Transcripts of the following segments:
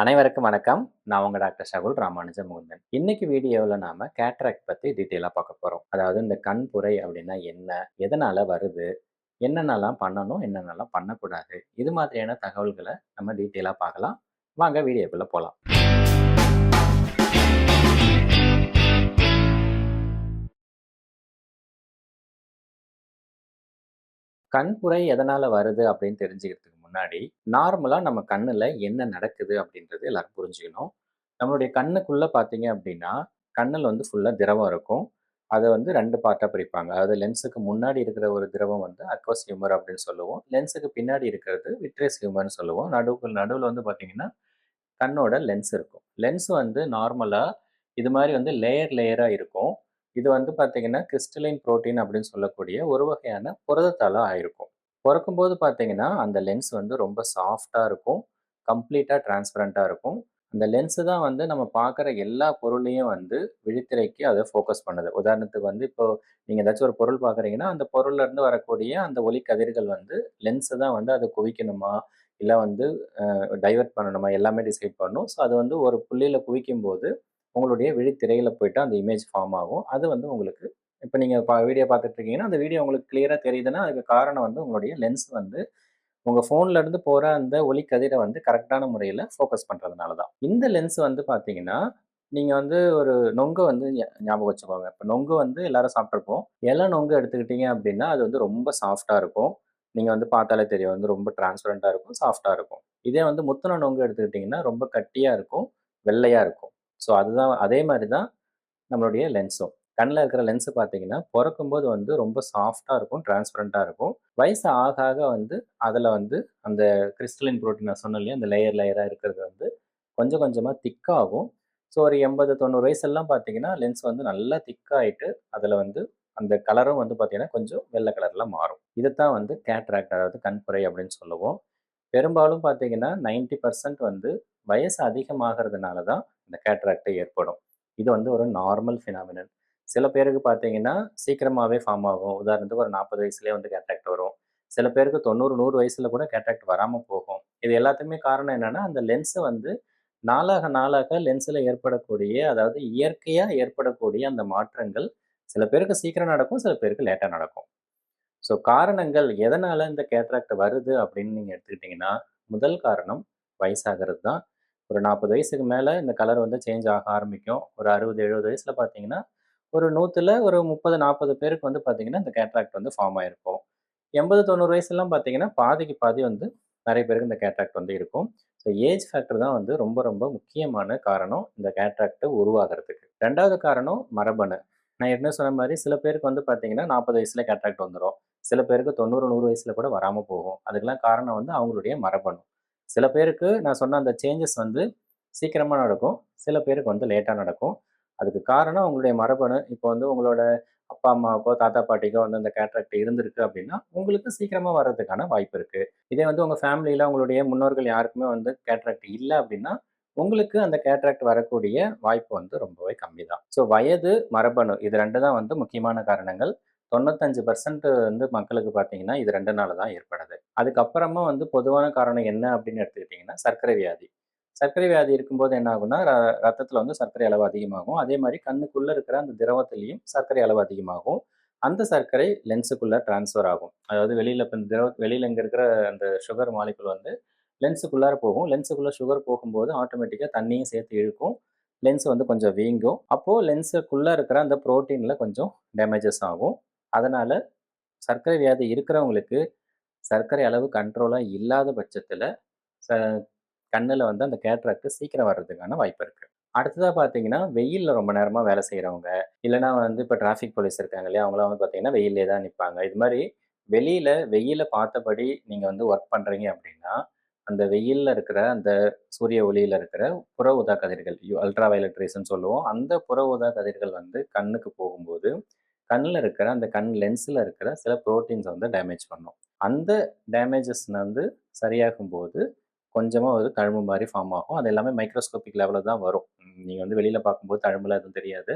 அனைவருக்கும் வணக்கம். நான் உங்கள் டாக்டர் சகுல் ராமானுஜ முகுந்தன் இன்னைக்கு வீடியோவில் நாம கேட்ராக்ட் பற்றி டீட்டெயிலாக பார்க்க போகிறோம் அதாவது இந்த கண் புரை அப்படின்னா என்ன? எதனால் வருது? என்னென்னலாம் பண்ணணும்? என்னென்னலாம் பண்ணக்கூடாது? இது மாதிரியான தகவல்களை நம்ம டீட்டெயிலாக பார்க்கலாம். வாங்க வீடியோக்குள்ளே போகலாம் கண்புரை எதனால் வருது அப்படின்னு தெரிஞ்சுக்கிறதுக்கு முன்னாடி நார்மலாக நம்ம கண்ணில் என்ன நடக்குது அப்படின்றது எல்லாரும் புரிஞ்சுக்கணும். நம்மளுடைய கண்ணுக்குள்ளே பார்த்தீங்க அப்படின்னா கண்ணில் வந்து ஃபுல்லாக திரவம் இருக்கும். அதை வந்து ரெண்டு பார்ட்டாக பிரிப்பாங்க. அதாவது லென்ஸுக்கு முன்னாடி இருக்கிற ஒரு திரவம் வந்து அக்வஸ் ஹியூமர் அப்படின்னு சொல்லுவோம். லென்ஸுக்கு பின்னாடி இருக்கிறது விட்ரேஸ் ஹியூமர்னு சொல்லுவோம். நடுவுக்கு நடுவில் வந்து பார்த்தீங்கன்னா கண்ணோட லென்ஸ் இருக்கும். லென்ஸ் வந்து நார்மலாக இது மாதிரி வந்து லேயர் லேயராக இருக்கும். இது வந்து பார்த்தீங்கன்னா கிறிஸ்டலைன் ப்ரோட்டீன் அப்படின்னு சொல்லக்கூடிய ஒரு வகையான புரதத்தால் ஆயிருக்கும். பிறக்கும்போது பார்த்தீங்கன்னா அந்த லென்ஸ் வந்து ரொம்ப சாஃப்டாக இருக்கும். கம்ப்ளீட்டாக டிரான்ஸ்பரண்ட்டாக இருக்கும். அந்த லென்ஸு தான் வந்து நம்ம பார்க்குற எல்லா பொருளையும் வந்து விழித்திரைக்கு அதை ஃபோக்கஸ் பண்ணுது. உதாரணத்துக்கு வந்து இப்போ நீங்கள் ஏதாச்சும் ஒரு பொருள் பார்க்குறீங்கன்னா அந்த பொருள்லேருந்து வரக்கூடிய அந்த ஒளி கதிர்கள் வந்து லென்ஸு தான் வந்து அதை குவிக்கணுமா? இல்லை வந்து டைவர்ட் பண்ணணுமா? எல்லாமே டிசைட் பண்ணும். ஸோ அது வந்து ஒரு புள்ளியில் குவிக்கும் போது உங்களுடைய விழித்திரையில் போயிட்டு அந்த இமேஜ் ஃபார்ம் ஆகும். அது வந்து உங்களுக்கு இப்போ நீங்கள் பா வீடியோ பார்த்துட்டு இருக்கீங்கன்னா அந்த வீடியோ உங்களுக்கு கிளியராக தெரியுதுன்னா அதுக்கு காரணம் வந்து உங்களுடைய லென்ஸ் வந்து உங்கள் ஃபோன்லேருந்து போகிற அந்த ஒளி கதிரை வந்து கரெக்டான முறையில் ஃபோக்கஸ் பண்ணுறதுனால தான். இந்த லென்ஸ் வந்து பார்த்தீங்கன்னா நீங்கள் வந்து ஒரு நொங்கு வந்து ஞாபகம் வச்சுக்கோங்க. இப்போ நொங்கு வந்து எல்லாரும் சாப்பிட்ருப்போம். இலை நொங்கு எடுத்துக்கிட்டீங்க அப்படின்னா அது வந்து ரொம்ப சாஃப்டாக இருக்கும். நீங்கள் வந்து பார்த்தாலே தெரியும். வந்து ரொம்ப டிரான்ஸ்பரண்ட்டாக இருக்கும் சாஃப்டாக இருக்கும். இதே வந்து முத்தின நொங்கு எடுத்துக்கிட்டிங்கன்னா ரொம்ப கட்டியாக இருக்கும் வெள்ளையாக இருக்கும். ஸோ அதுதான் அதே மாதிரி தான் நம்மளுடைய லென்ஸும் கண்ணில் இருக்கிற லென்ஸு பார்த்தீங்கன்னா பிறக்கும்போது வந்து ரொம்ப சாஃப்டாக இருக்கும் டிரான்ஸ்பரண்ட்டாக இருக்கும். வயசு ஆக ஆக வந்து அதில் வந்து அந்த கிறிஸ்டலின் புரோட்டீன் நான் சொன்னேன் இல்லையா அந்த லேயர் லேயராக இருக்கிறது வந்து கொஞ்சம் கொஞ்சமாக திக்காகும் ஸோ ஒரு எண்பது தொண்ணூறு வயசெல்லாம் பார்த்தீங்கன்னா லென்ஸ் வந்து நல்லா திக்காயிட்டு அதில் வந்து அந்த கலரும் வந்து பார்த்தீங்கன்னா கொஞ்சம் வெள்ளை கலரில் மாறும். இதைத்தான் வந்து கேட்ராக்ட் அதாவது கண்புரை அப்படின்னு சொல்லுவோம். பெரும்பாலும் பார்த்தீங்கன்னா நைன்டி பர்சன்ட் வந்து வயசு அதிகமாகிறதுனால தான் இந்த கேட்ராக்டை ஏற்படும். இது வந்து ஒரு நார்மல் ஃபினாமினன் சில பேருக்கு பார்த்தீங்கன்னா சீக்கிரமாகவே ஃபார்ம் ஆகும். உதாரணத்துக்கு ஒரு நாற்பது வயசுலேயே வந்து கேட்ராக்ட் வரும். சில பேருக்கு தொண்ணூறு நூறு வயசில் கூட கேட்ராக்ட் வராமல் போகும். இது எல்லாத்துக்குமே காரணம் என்னென்னா அந்த லென்ஸை வந்து நாளாக நாளாக லென்ஸில் ஏற்படக்கூடிய அதாவது இயற்கையாக ஏற்படக்கூடிய அந்த மாற்றங்கள் சில பேருக்கு சீக்கிரம் நடக்கும் சில பேருக்கு லேட்டாக நடக்கும். ஸோ காரணங்கள் எதனால் இந்த கேட்ராக்ட் வருது அப்படின்னு நீங்கள் எடுத்துக்கிட்டிங்கன்னா முதல் காரணம் வயசாகிறது தான். ஒரு நாற்பது வயசுக்கு மேலே இந்த கலர் வந்து சேஞ்ச் ஆக ஆரம்பிக்கும். ஒரு அறுபது எழுபது வயசில் பார்த்தீங்கன்னா ஒரு நூற்றில் ஒரு முப்பது நாற்பது பேருக்கு வந்து பார்த்திங்கன்னா இந்த கேட்ராக்ட் வந்து ஃபார்ம் ஆகிருக்கும் எண்பது தொண்ணூறு வயசுலாம் பார்த்தீங்கன்னா பாதிக்கு பாதி வந்து நிறைய பேருக்கு இந்த கேட்ராக்ட் வந்து இருக்கும். ஸோ ஏஜ் ஃபேக்டர் தான் வந்து ரொம்ப ரொம்ப முக்கியமான காரணம் இந்த கேட்ராக்ட் உருவாகிறதுக்கு. ரெண்டாவது காரணம் மரபணு. நான் என்ன சொன்ன மாதிரி சில பேருக்கு வந்து பார்த்தீங்கன்னா நாற்பது வயசில் கேட்ராக்ட் வந்துடும் சில பேருக்கு தொண்ணூறு நூறு வயசில் கூட வராமல் போகும். அதுக்கெல்லாம் காரணம் வந்து அவங்களுடைய மரபணு. சில பேருக்கு நான் சொன்ன அந்த சேஞ்சஸ் வந்து சீக்கிரமாக நடக்கும். சில பேருக்கு வந்து லேட்டாக நடக்கும். அதுக்கு காரணம் உங்களுடைய மரபணு. இப்போ வந்து உங்களோட அப்பா அம்மாவுக்கோ தாத்தா பாட்டிக்கோ வந்து அந்த கேட்ராக்ட் இருந்திருக்கு அப்படின்னா உங்களுக்கு சீக்கிரமாக வர்றதுக்கான வாய்ப்பு இருக்குது இதே வந்து உங்கள் ஃபேமிலியில் உங்களுடைய முன்னோர்கள் யாருக்குமே வந்து கேட்ராக்ட் இல்லை அப்படின்னா உங்களுக்கு அந்த கேட்ராக்ட் வரக்கூடிய வாய்ப்பு வந்து ரொம்பவே கம்மி தான். ஸோ வயது மரபணு இது ரெண்டு தான் வந்து முக்கியமான காரணங்கள். தொண்ணூத்தஞ்சு பர்சன்ட் வந்து மக்களுக்கு பார்த்தீங்கன்னா இது ரெண்டு நாள் தான் ஏற்படுது. அதுக்கப்புறமா வந்து பொதுவான காரணம் என்ன அப்படின்னு எடுத்துக்கிட்டிங்கன்னா சர்க்கரை வியாதி. சர்க்கரை வியாதி இருக்கும்போது என்ன ஆகும்னா ர- வந்து சர்க்கரை அளவு அதிகமாகும். அதே மாதிரி கண்ணுக்குள்ளே இருக்கிற அந்த திரவத்திலையும் சர்க்கரை அளவு அதிகமாகும். அந்த சர்க்கரை லென்ஸுக்குள்ளே டிரான்ஸ்ஃபர் ஆகும். அதாவது வெளியில் இப்போ திரவ வெளியில் இங்கே இருக்கிற அந்த சுகர் மாலிகுல் வந்து லென்ஸுக்குள்ளார போகும். லென்ஸுக்குள்ளே சுகர் போகும்போது ஆட்டோமேட்டிக்காக தண்ணியும் சேர்த்து இழுக்கும். லென்ஸ் வந்து கொஞ்சம் வீங்கும். அப்போது லென்ஸுக்குள்ளே இருக்கிற அந்த ப்ரோட்டீனில் கொஞ்சம் டேமேஜஸ் ஆகும். அதனால் சர்க்கரை வியாதி இருக்கிறவங்களுக்கு சர்க்கரை அளவு கண்ட்ரோலாக இல்லாத பட்சத்தில் ச கண்ணில் வந்து அந்த கேட்ராக்ட் சீக்கிரம் வர்றதுக்கான வாய்ப்பு இருக்குது அடுத்ததாக பார்த்தீங்கன்னா வெயிலில் ரொம்ப நேரமாக வேலை செய்கிறவங்க இல்லைனா வந்து இப்போ டிராஃபிக் போலீஸ் இருக்காங்க இல்லையா அவங்களாம் வந்து பார்த்தீங்கன்னா வெயிலே தான் நிற்பாங்க இது மாதிரி வெளியில் வெயில பார்த்தபடி நீங்கள் வந்து ஒர்க் பண்ணுறீங்க அப்படின்னா அந்த வெயிலில் இருக்கிற அந்த சூரிய ஒளியில் இருக்கிற புற ஊதா கதிர்கள் அல்ட்ரா வயலட் ரேஸ்ன்னு சொல்லுவோம். அந்த புற ஊதா கதிர்கள் வந்து கண்ணுக்கு போகும்போது கண்ணில் இருக்கிற அந்த கண் லென்ஸில் இருக்கிற சில ப்ரோட்டீன்ஸை வந்து டேமேஜ் பண்ணும். அந்த டேமேஜஸ் வந்து சரியாகும் போது கொஞ்சமாக ஒரு தழும்பு மாதிரி ஃபார்ம் ஆகும். அது எல்லாமே மைக்ரோஸ்கோபிக் லெவலில் தான் வரும். நீங்கள் வந்து வெளியில் பார்க்கும்போது தழும்புல எதுவும் தெரியாது.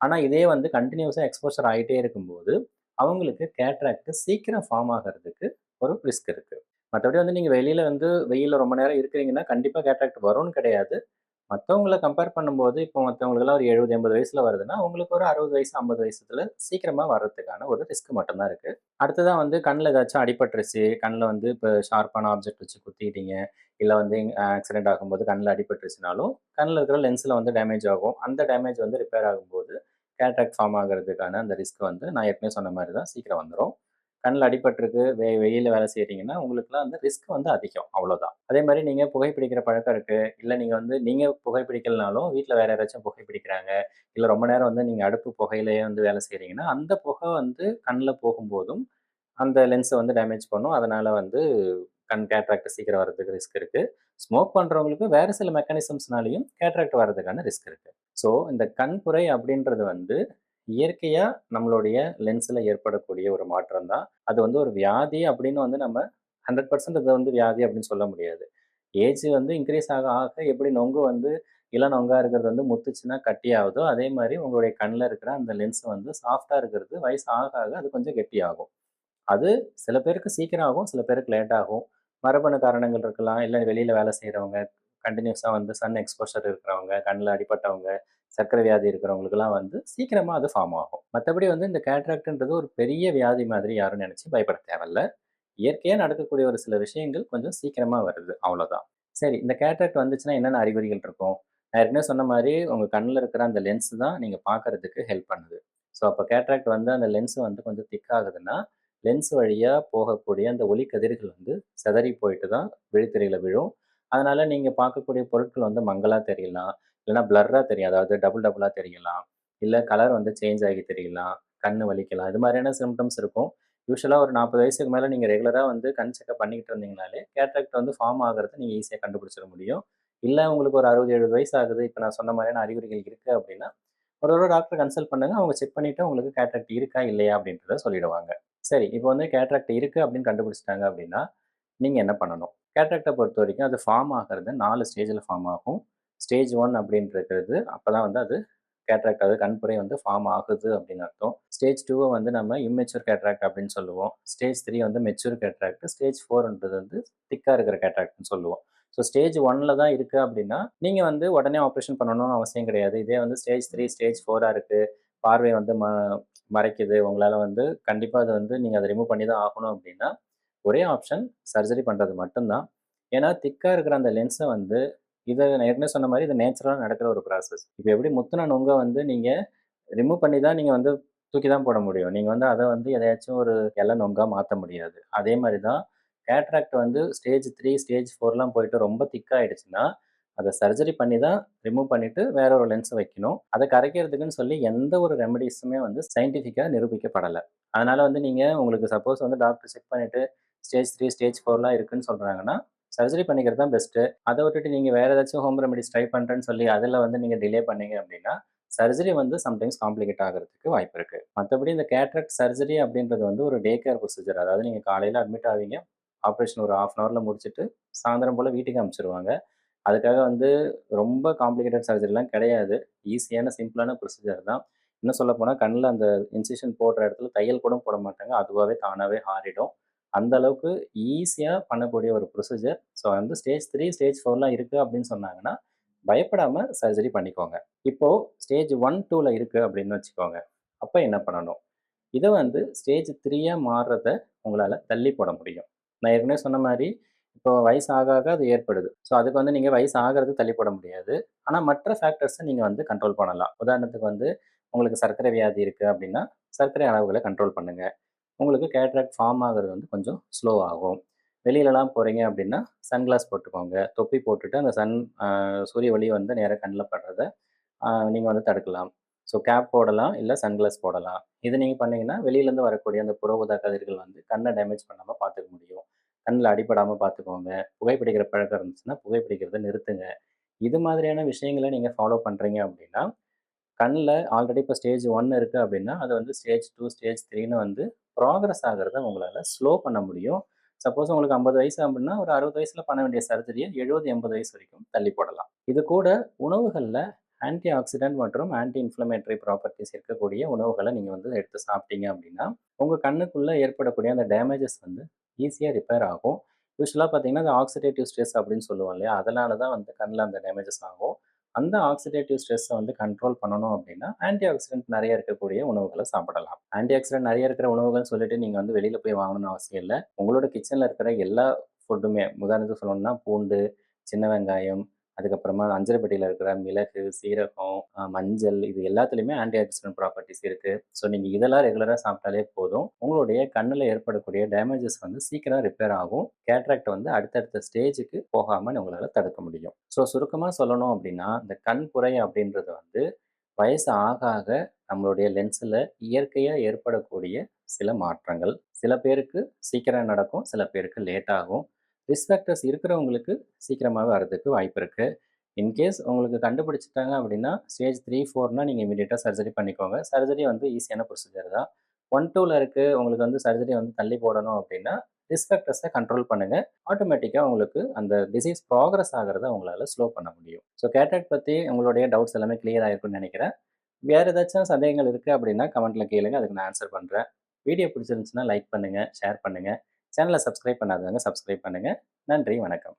ஆனால் இதே வந்து கண்டினியூஸாக எக்ஸ்போஷர் ஆகிட்டே இருக்கும்போது அவங்களுக்கு கேட்ராக்ட் சீக்கிரம் ஃபார்ம் ஆகிறதுக்கு ஒரு ரிஸ்க் இருக்குது மற்றபடி வந்து நீங்கள் வெளியில் வந்து வெயிலில் ரொம்ப நேரம் இருக்கிறீங்கன்னா, கண்டிப்பாக கேட்ராக்ட் வரும்னு கிடையாது. மற்றவங்கள கம்பேர் பண்ணும்போது, இப்போ மற்றவங்களுக்குலாம் ஒரு எழுபது எண்பது வயசில் வருதுன்னா, உங்களுக்கு ஒரு 60 வயசு, 50 வயசுல சீக்கிரமாக வர்றதுக்கான ஒரு ரிஸ்க் மட்டும்தான் இருக்குது அடுத்ததான் வந்து கண்ணில் ஏதாச்சும் அடிபட்டுருச்சு, கண்ணில் வந்து இப்போ ஷார்ப்பான ஆப்ஜெக்ட் வச்சு குத்திட்டீங்க, இல்லை வந்து ஆக்சிடென்ட் ஆகும்போது கண்ணில் அடிபட்டுருச்சுனாலும், கண்ணில் இருக்கிற லென்ஸில் வந்து டேமேஜ் ஆகும். அந்த டேமேஜ் வந்து ரிப்பேர் ஆகும்போது, கேட்ராக்ட் ஃபார்ம் ஆகிறதுக்கான அந்த ரிஸ்க் வந்து நான் ஏற்கனவே சொன்ன மாதிரி தான் சீக்கிரம் வந்துடும் கண்ணில் அடிபட்டிருக்கு வெ வெயில் வேலை செய்கிறீங்கன்னா உங்களுக்குலாம் வந்து ரிஸ்க் வந்து அதிகம். அவ்வளோதான். அதே மாதிரி நீங்கள் புகைப்பிடிக்கிற பழக்கம் இருக்குது இல்லை நீங்கள் வந்து நீங்கள் புகைப்பிடிக்கலனாலும், வீட்டில் வேறு யாராச்சும் புகைப்பிடிக்கிறாங்க. இல்லை ரொம்ப நேரம் வந்து நீங்கள் அடுப்பு புகையிலேயே வந்து வேலை செய்கிறீங்கன்னா அந்த புகை வந்து கண்ணில் போகும்போதும், அந்த லென்ஸை வந்து டேமேஜ் பண்ணும். அதனால் வந்து கண் கேட்ராக்ட் சீக்கிரம் வர்றதுக்கு ரிஸ்க் இருக்குது ஸ்மோக் பண்ணுறவங்களுக்கு வேறு சில மெக்கானிசம்ஸ்னாலையும் கேட்ராக்ட் வர்றதுக்கான ரிஸ்க் இருக்குது ஸோ இந்த கண்புரை அப்படின்றது வந்து இயற்கையாக நம்மளுடைய லென்ஸில் ஏற்படக்கூடிய ஒரு மாற்றம் தான். அது வந்து ஒரு வியாதி அப்படின்னு வந்து நம்ம 100% இத வந்து வியாதி அப்படின்னு சொல்ல முடியாது. ஏஜ் வந்து இன்க்ரீஸ் ஆக ஆக எப்படி நொங்கு வந்து இளம் நொங்காக இருக்கிறது வந்து முத்துச்சுன்னா கட்டியாகுதோ, அதே மாதிரி உங்களுடைய கண்ணில் இருக்கிற அந்த லென்ஸ் வந்து சாஃப்டாக இருக்கிறது வயசு ஆக ஆக அது கொஞ்சம் கெட்டியாகும். அது சில பேருக்கு சீக்கிரம் ஆகும், சில பேருக்கு லேட் ஆகும். மரபணு காரணங்கள் இருக்கலாம். இல்லை வெளியில் வேலை செய்கிறவங்க கண்டினியூஸாக வந்து சன் எக்ஸ்போஷர் இருக்கிறவங்க, கண்ணில் அடிப்பட்டவங்க சர்க்கரை வியாதி இருக்கிறவங்களுக்கெல்லாம் வந்து சீக்கிரமாக அது ஃபார்ம் ஆகும். மற்றபடி வந்து இந்த கேட்ராக்ட்ன்றது ஒரு பெரிய வியாதி மாதிரி யாரும் நினச்சி பயப்பட தேவையில்ல. இயற்கையாக நடக்கக்கூடிய ஒரு சில விஷயங்கள் கொஞ்சம் சீக்கிரமாக வருது. அவ்வளோதான். சரி இந்த கேட்ராக்ட் வந்துச்சுன்னா என்னென்ன அறிகுறிகள் இருக்கும்? நான் ஏற்கனவே சொன்ன மாதிரி உங்கள் கண்ணில் இருக்கிற அந்த லென்ஸ் தான் நீங்கள் பார்க்கறதுக்கு ஹெல்ப் பண்ணுது. ஸோ அப்போ கேட்ராக்ட் வந்து அந்த லென்ஸ் வந்து கொஞ்சம் திக் ஆகுதுன்னா, லென்ஸ் வழியாக போகக்கூடிய அந்த ஒளி கதிர்கள் வந்து சிதறி போயிட்டு தான் விழித்திரையில் விழும். அதனால் நீங்கள் பார்க்கக்கூடிய பொருட்கள் வந்து மங்களாக தெரியலாம். இல்லைன்னா பிளர்ராக தெரியும். அதாவது டபுள் டபுளாக தெரியலாம். இல்லை கலர் வந்து சேஞ்ச் ஆகி தெரியலாம். கண் வலிக்கலாம். இது மாதிரியான சிம்டம்ஸ் இருக்கும். யூஸ்வலாக ஒரு 40 வயசுக்கு மேலே நீங்கள் ரெகுலராக வந்து கண் செக்அப் பண்ணிக்கிட்டு இருந்தீங்கனாலே, கேட்ராக்ட் வந்து ஃபார்ம் ஆகிறத நீங்கள் ஈஸியாக கண்டுபிடிச்சிட முடியும். இல்லை உங்களுக்கு ஒரு 60, 70 வயசு ஆகுது. இப்போ நான் சொன்ன மாதிரியான அறிகுறிகள் இருக்குது அப்படின்னா, ஒரு ஒரு டாக்டர் கன்சல்ட் பண்ணுங்க. அவங்க செக் பண்ணிவிட்டு உங்களுக்கு கேட்ராக்ட் இருக்கா, இல்லையா அப்படின்றத சொல்லிடுவாங்க. சரி இப்போ வந்து கேட்ராக்ட் இருக்குது அப்படின்னு கண்டுபிடிச்சிட்டாங்க அப்படின்னா, நீங்கள் என்ன பண்ணணும்? கேட்ராக்டை பொறுத்த வரைக்கும் அது ஃபார்ம் ஆகிறது நாலு ஸ்டேஜில் ஃபார்ம் ஆகும். ஸ்டேஜ் ஒன் அப்படின்றது அப்போ தான் வந்து அது கேட்ராக்ட் அது கண்புரை வந்து ஃபார்ம் ஆகுது அப்படின்னு அர்த்தம். ஸ்டேஜ் டூவை வந்து நம்ம இம்மெச்சூர் கேட்ராக்ட் அப்படின்னு சொல்லுவோம். ஸ்டேஜ் த்ரீ வந்து மெச்சூர் கேட்ராக்ட். ஸ்டேஜ் ஃபோர்ன்றது வந்து திக்காக இருக்கிற கேட்ராக்ட்னு சொல்லுவோம். ஸோ ஸ்டேஜ் ஒன்ல தான் இருக்குது அப்படின்னா, நீங்கள் வந்து உடனே ஆப்ரேஷன் பண்ணணும்னு அவசியம் கிடையாது. இதே வந்து ஸ்டேஜ் த்ரீ ஸ்டேஜ் ஃபோராக இருக்குது பார்வை வந்து ம மறைக்குது. உங்களால் வந்து கண்டிப்பாக அதை வந்து நீங்கள் அதை ரிமூவ் பண்ணி தான் ஆகணும் அப்படின்னா, ஒரே ஆப்ஷன் சர்ஜரி பண்ணுறது மட்டும்தான் ஏன்னா திக்காக இருக்கிற அந்த லென்ஸை வந்து இதை நான் ஏற்கனவே சொன்ன மாதிரி இது நேச்சுரலாக நடக்கிற ஒரு ப்ராசஸ். இப்போ எப்படி முத்துன நுங்க வந்து நீங்கள் ரிமூவ் பண்ணி தான் நீங்கள் வந்து தூக்கி தான் போட முடியும். நீங்கள் வந்து அதை வந்து எதையாச்சும் ஒரு இள நொங்கா மாற்ற முடியாது. அதே மாதிரி தான் கேட்ராக்ட் வந்து ஸ்டேஜ் த்ரீ ஸ்டேஜ் ஃபோர்லாம் போயிட்டு ரொம்ப திக் அதை சர்ஜரி பண்ணி தான் ரிமூவ் பண்ணிவிட்டு வேற ஒரு லென்ஸ் வைக்கணும். அதை கரைக்கிறதுக்குன்னு சொல்லி எந்த ஒரு ரெமெடிஸுமே வந்து சயின்டிஃபிக்காக நிரூபிக்கப்படலை அதனால் வந்து நீங்கள் உங்களுக்கு சப்போஸ் வந்து டாக்டர் செக் பண்ணிவிட்டு ஸ்டேஜ் த்ரீ ஸ்டேஜ் ஃபோர்லாம் இருக்குன்னு சொல்கிறாங்கன்னா சர்ஜரி பண்ணிக்கிறது தான் பெஸ்ட்டு. அதை விட்டுட்டு நீங்கள் வேறு ஏதாச்சும் ஹோம் ரெமெடிஸ் ட்ரை பண்ணுறேன்னு சொல்லி அதில் வந்து நீங்கள் டிலே பண்ணீங்க அப்படின்னா, சர்ஜரி வந்து சம்டைம்ஸ் காம்ப்ளிகேட் ஆகிறதுக்கு வாய்ப்பு இருக்குது மற்றபடி இந்த கேட்ராக்ட் சர்ஜரி அப்படின்றது வந்து ஒரு டே கேர் ப்ரொசீஜர். அதாவது நீங்கள் காலையில் அட்மிட் ஆவீங்க. ஆப்ரேஷன் ஒரு 1/2 அன் முடிச்சுட்டு, சாயந்தரம் போல் வீட்டுக்கு அனுப்பிச்சுருவாங்க. அதுக்காக வந்து ரொம்ப காம்ப்ளிகேட்டட் சர்ஜரிலாம் கிடையாது. ஈஸியான சிம்பிளான ப்ரொசீஜர் தான். இன்னும் போனால் கண்ணில் அந்த இன்சிஷன் போடுற இடத்துல தையல் கூட போட மாட்டாங்க. அதுவாகவே தானாகவே ஆறிடும். அந்த அளவுக்கு ஈஸியாக பண்ணக்கூடிய ஒரு ப்ரொசீஜர். ஸோ வந்து ஸ்டேஜ் த்ரீ ஸ்டேஜ் ஃபோர்லாம் இருக்குது அப்படின்னு சொன்னாங்கன்னா, பயப்படாமல் சர்ஜரி பண்ணிக்கோங்க. இப்போது ஸ்டேஜ் ஒன் டூவில் இருக்குது அப்படின்னு வச்சுக்கோங்க. அப்போ என்ன பண்ணணும்? இதை வந்து ஸ்டேஜ் த்ரீயாக மாறுறத உங்களால் தள்ளி போட முடியும். நான் ஏற்கனவே சொன்ன மாதிரி இப்போ வயசு ஆக ஆக அது ஏற்படுது. ஸோ அதுக்கு வந்து நீங்கள் வயசு ஆகிறது தள்ளி போட முடியாது. ஆனால் மற்ற ஃபேக்டர்ஸை நீங்கள் வந்து கண்ட்ரோல் பண்ணலாம். உதாரணத்துக்கு வந்து உங்களுக்கு சர்க்கரை வியாதி இருக்குது அப்படின்னா, சர்க்கரை அளவுகளை கண்ட்ரோல் பண்ணுங்கள் உங்களுக்கு கேட்ராக்ட் ஃபார்ம் ஆகுறது வந்து கொஞ்சம் ஸ்லோ ஆகும். வெளியிலலாம் போகிறீங்க அப்படின்னா, சன்கிளாஸ் போட்டுக்கோங்க. தொப்பி போட்டுட்டு அந்த சன் சூரிய ஒளி வந்து நேராக கண்ணில் படுறத நீங்கள் வந்து தடுக்கலாம். ஸோ கேப் போடலாம், இல்லை சன்கிளாஸ் போடலாம். இது நீங்கள் பண்ணீங்கன்னா, வெளியிலேருந்து வரக்கூடிய அந்த புற ஊதா கதிர்கள் வந்து கண்ணை டேமேஜ் பண்ணாமல் பார்த்துக்க முடியும். கண்ணில் அடிப்படாமல் பார்த்துக்கோங்க. புகைப்பிடிக்கிற பழக்கம் இருந்துச்சுன்னா, புகைப்பிடிக்கிறத நிறுத்துங்க. இது மாதிரியான விஷயங்கள நீங்கள் ஃபாலோ பண்ணுறீங்க அப்படின்னா, கண்ணில் ஆல்ரெடி இப்போ ஸ்டேஜ் ஒன் இருக்குது அப்படின்னா, அது வந்து ஸ்டேஜ் டூ ஸ்டேஜ் த்ரீனு வந்து ப்ராக்ரஸ் ஆகிறத உங்களால் ஸ்லோ பண்ண முடியும். சப்போஸ் உங்களுக்கு 50 வயசு அப்படின்னா, ஒரு அறுபது வயசில் பண்ண வேண்டிய சர்ஜரியை எழுபது எண்பது வயசு வரைக்கும் தள்ளி போடலாம். இது கூட உணவுகளில் ஆன்டி ஆக்சிடென்ட் மற்றும் ஆன்டி இன்ஃப்ளமேட்டரி ப்ராப்பர்ட்டிஸ் இருக்கக்கூடிய உணவுகளை நீங்கள் வந்து எடுத்து சாப்பிட்டீங்க அப்படின்னா, உங்கள் கண்ணுக்குள்ளே ஏற்படக்கூடிய அந்த டேமேஜஸ் வந்து ஈஸியாக ரிப்பேர் ஆகும். யூஸ்வலாக பார்த்தீங்கன்னா, அந்த ஆக்சிடேட்டிவ் ஸ்ட்ரெஸ் அப்படின்னு சொல்லுவோம் இல்லையா? அதனால தான் வந்து கண்ணில் அந்த டேமேஜஸ் ஆகும். அந்த ஆக்சிடேட்டிவ் ஸ்ட்ரெஸ்ஸை வந்து கண்ட்ரோல் பண்ணணும் அப்படின்னா, ஆன்டி ஆக்சிடென்ட் நிறைய இருக்கக்கூடிய உணவுகளை சாப்பிடலாம். ஆன்டி ஆக்சிடென்ட் நிறைய இருக்கிற உணவுகள்னு சொல்லிட்டு நீங்கள் வந்து வெளியில் போய் வாங்கணும்னு அவசியம் இல்லை உங்களோட கிச்சனில் இருக்கிற எல்லா ஃபுட்டுமே உதாரணத்துக்கு சொல்லணும்னா பூண்டு, சின்ன வெங்காயம், அதுக்கப்புறமா அஞ்சரைப்பட்டியில் இருக்கிற மிளகு, சீரகம், மஞ்சள் இது எல்லாத்துலேயுமே ஆன்டி ஆக்சிடென்ட் ப்ராப்பர்ட்டிஸ் இருக்குது ஸோ நீங்கள் இதெல்லாம் ரெகுலராக சாப்பிட்டாலே போதும். உங்களுடைய கண்ணில் ஏற்படக்கூடிய டேமேஜஸ் வந்து சீக்கிரம் ரிப்பேர் ஆகும். கேட்ராக்ட் வந்து அடுத்தடுத்த ஸ்டேஜுக்கு போகாமல் உங்களால் தடுக்க முடியும். ஸோ சுருக்கமாக சொல்லணும் அப்படின்னா, இந்த கண் புரை அப்படின்றது வந்து வயசு ஆக ஆக நம்மளுடைய லென்ஸில் இயற்கையாக ஏற்படக்கூடிய சில மாற்றங்கள். சில பேருக்கு சீக்கிரம் நடக்கும். சில பேருக்கு லேட் ஆகும். ரிஸ்க் ஃபேக்டர்ஸ் இருக்கிறவங்களுக்கு சீக்கிரமாகவே வரதுக்கு வாய்ப்பு இருக்குது இன்கேஸ் உங்களுக்கு கண்டுபிடிச்சிட்டாங்க அப்படின்னா, ஸ்டேஜ் த்ரீ ஃபோர்னால் நீங்கள் இமீடியட்டாக சர்ஜரி பண்ணிக்கோங்க. சர்ஜரி வந்து ஈஸியான ப்ரொசீஜர் தான். ஒன் டூவில் இருக்குது உங்களுக்கு வந்து சர்ஜரி வந்து தள்ளி போடணும் அப்படின்னா, ரிஸ்க் ஃபேக்டர்ஸை கண்ட்ரோல் பண்ணுங்கள் ஆட்டோமேட்டிக்காக உங்களுக்கு அந்த டிசீஸ் ப்ராக்ரஸ் ஆகிறத உங்களால் ஸ்லோ பண்ண முடியும். ஸோ கேட்ராக்ட் பற்றி உங்களுடைய டவுட்ஸ் எல்லாமே கிளியர் ஆயிருக்கும்னு நினைக்கிறேன் வேறு ஏதாச்சும் சந்தேகங்கள் இருக்குது அப்படின்னா கமெண்ட்டில் கேளுங்க. அதுக்கு நான் ஆன்சர் பண்ணுறேன் வீடியோ பிடிச்சிருந்துச்சுன்னா லைக் பண்ணுங்கள் ஷேர் பண்ணுங்கள் சேனலை சப்ஸ்கிரைப் பண்ணாதவங்க சப்ஸ்கிரைப் பண்ணுங்க. நன்றி, வணக்கம்.